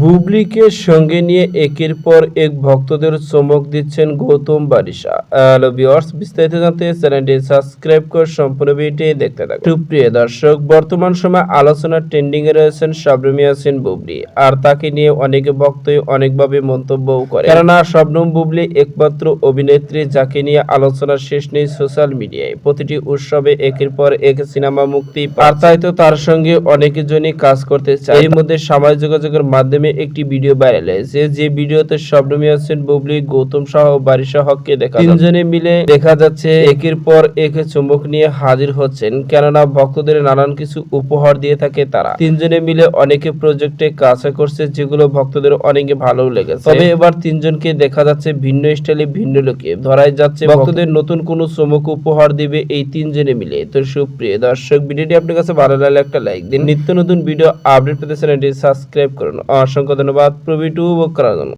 বুবলিকে সঙ্গে নিয়ে একের পর এক ভক্তদের চমক দিচ্ছেন গৌতম বারিশা। হ্যালো বিস্তারিত জানতে চ্যানেলটি সাবস্ক্রাইব করে সম্পূর্ণ ভিডিওটি দেখতে থাকুন। সুপ্রিয় দর্শক, বর্তমান সময় আলোচনা ট্রেন্ডিং এ রয়েছেন শবনম ইয়াসিন বুবলি, আর তাকে নিয়ে অনেকে ভক্তই অনেকভাবে মন্তব্যও করে কেননা শবনম বুবলি একমাত্র অভিনেত্রী যাকে নিয়ে আলোচনার শেষ নেই সোশ্যাল মিডিয়ায় প্রতিটি উৎসবে একের পর এক সিনেমা মুক্তি। আর তাই তো তার সঙ্গে অনেকজনই কাজ করতে চায়। এর মধ্যে সামাজিক যোগাযোগের মাধ্যমে একটি ভিডিও ভাইরাল হয়েছে যে ভিডিওতে শবনম ইয়াসিন বুবলি গৌতম শাহ ও বারিশা হককে দেখা তিনজনে মিলে দেখা যাচ্ছে একের পর এক চুম্বক নিয়ে হাজির হচ্ছেন কেননা ভক্তদের নানান কিছু উপহার দিয়ে থাকে তারা। তিনজনে মিলে অনেকে প্রজেক্টে কাজ করছে যেগুলো ভক্তদের অনেকে ভালো লেগেছে। তবে এবার তিনজনকে দেখা যাচ্ছে ভিন্ন স্টাইলে ভিন্ন লোকে। ধরাই যাচ্ছে ভক্তদের নতুন কোনো চমক উপহার দিবে এই তিনজনে মিলে। তো সুপ্রিয় দর্শক ভিডিওটি আপনার কাছে ভালো লাগলে একটা লাইক দিন। নিত্য নতুন ভিডিও আপডেট পেতে চ্যানেলটি সাবস্ক্রাইব করুন। অসংখ্য ধন্যবাদ। প্রবি টু করার জন্য